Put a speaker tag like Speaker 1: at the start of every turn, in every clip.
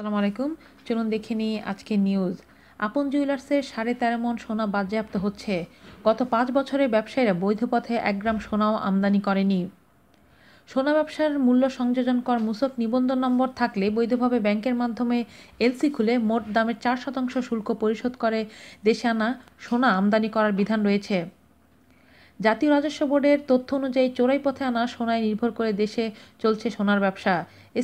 Speaker 1: আসসালামু আলাইকুম। চলুন দেখে নিই আজকে নিউজ আপন জুয়েলার্সের সাড়ে তেরো মন সোনা বাজেয়াপ্ত হচ্ছে। গত পাঁচ বছরে ব্যবসায়ীরা বৈধ পথে এক গ্রাম সোনাও আমদানি করেনি। সোনা ব্যবসার মূল্য সংযোজন কর মূসক নিবন্ধন নম্বর থাকলে বৈধভাবে ব্যাংকের মাধ্যমে এলসি খুলে মোট দামের চার শতাংশ শুল্ক পরিশোধ করে দেশে আনা সোনা আমদানি করার বিধান রয়েছে। জাতীয় রাজস্ব বোর্ডের তথ্য অনুযায়ী চোরাই পথে আনা সোনায় নির্ভর করে দেশে চলছে সোনার ব্যবসা।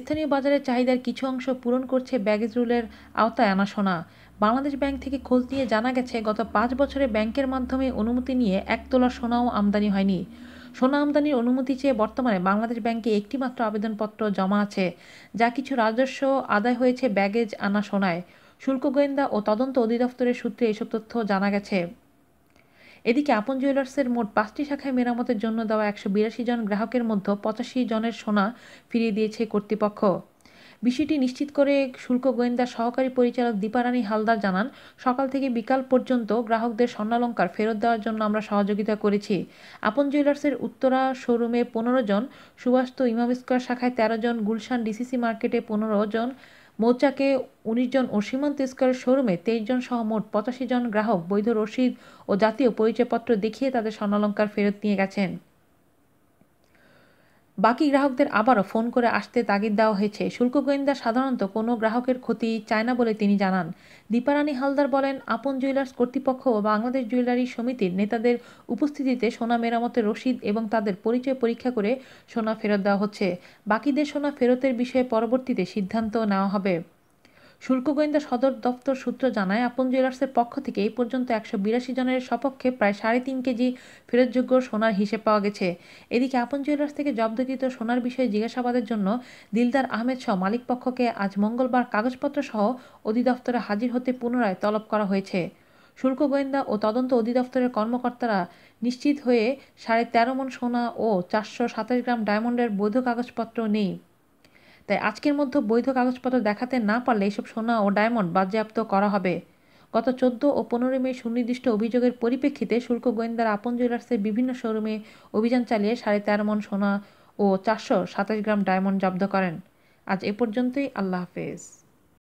Speaker 1: স্থানীয় বাজারে চাহিদার কিছু অংশ পূরণ করছে ব্যাগেজ রুলের আওতায় আনা সোনা। বাংলাদেশ ব্যাংক থেকে খোঁজ নিয়ে জানা গেছে, গত পাঁচ বছরে ব্যাংকের মাধ্যমে অনুমতি নিয়ে এক তোলার সোনাও আমদানি হয়নি। সোনা আমদানির অনুমতি চেয়ে বর্তমানে বাংলাদেশ ব্যাংকে একটিমাত্র আবেদনপত্র জমা আছে, যা কিছু রাজস্ব আদায় হয়েছে ব্যাগেজ আনা সোনায়। শুল্ক গোয়েন্দা ও তদন্ত অধিদপ্তরের সূত্রে এসব তথ্য জানা গেছে। এদিকে আপন জুয়েলার্সের মোট পাঁচটি শাখায় মেরামতের জন্য দেওয়া একশো বিরাশি জন গ্রাহকের মধ্যে পঁচাশি জনের সোনা ফিরিয়ে দিয়েছে কর্তৃপক্ষ। বিষয়টি নিশ্চিত করে শুল্ক গোয়েন্দা সহকারী পরিচালক দীপারানী হালদার জানান, সকাল থেকে বিকাল পর্যন্ত গ্রাহকদের স্বর্ণালঙ্কার ফেরত দেওয়ার জন্য আমরা সহযোগিতা করেছি। আপন জুয়েলার্সের উত্তরা শোরুমে পনেরো জন, সুবাস্ত ইমাম স্কোয়ার শাখায় তেরো জন, গুলশান ডিসিসি মার্কেটে পনেরো জন মৌচাকে উনিশ জন ও সীমান্ত স্কোয়ার শোরুমে তেইশ জন সহ মোট পঁচাশি জন গ্রাহক, বৈধ রশিদ ও জাতীয় পরিচয়পত্র দেখিয়ে তাদের স্বর্ণালঙ্কার ফেরত নিয়ে গেছেন। বাকি গ্রাহকদের আবারও ফোন করে আসতে তাগিদ দেওয়া হয়েছে। শুল্ক গোয়েন্দা সাধারণত কোনো গ্রাহকের ক্ষতি চায় না বলে তিনি জানান। দীপারানী হালদার বলেন, আপন জুয়েলার্স কর্তৃপক্ষ ও বাংলাদেশ জুয়েলারি সমিতির নেতাদের উপস্থিতিতে সোনা মেরামতের রসিদ এবং তাদের পরিচয় পরীক্ষা করে সোনা ফেরত দেওয়া হচ্ছে। বাকিদের সোনা ফেরতের বিষয়ে পরবর্তীতে সিদ্ধান্ত নেওয়া হবে। শুল্ক গোয়েন্দা সদর দপ্তর সূত্র জানায়, আপন জুয়েলার্সের পক্ষ থেকে এই পর্যন্ত একশো বিরাশি জনের সপক্ষে প্রায় সাড়ে তিন কেজি ফেরতযোগ্য সোনার হিসেব পাওয়া গেছে। এদিকে আপন জুয়েলার্স থেকে জব্দকৃত সোনার বিষয়ে জিজ্ঞাসাবাদের জন্য দিলদার আহমেদ সহ মালিক পক্ষকে আজ মঙ্গলবার কাগজপত্র সহ অধিদপ্তরে হাজির হতে পুনরায় তলব করা হয়েছে। শুল্ক গোয়েন্দা ও তদন্ত অধিদপ্তরের কর্মকর্তারা নিশ্চিত হয়ে সাড়ে তেরো মন সোনা ও চারশো সাতাশ গ্রাম ডায়মন্ডের বৈধ কাগজপত্র নেই। তাই আজকের মধ্যে বৈধ কাগজপত্র দেখাতে না পারলে এসব সোনা ও ডায়মন্ড বাজেয়াপ্ত করা হবে। গত চোদ্দ ও পনেরোই মে সুনির্দিষ্ট অভিযোগের পরিপ্রেক্ষিতে শুল্ক গোয়েন্দারা আপন জুয়েলার্সের বিভিন্ন শোরুমে অভিযান চালিয়ে সাড়ে তেরো মন সোনা ও চারশো সাতাশ গ্রাম ডায়মন্ড জব্দ করেন। আজ এ পর্যন্তই, আল্লাহ হাফেজ।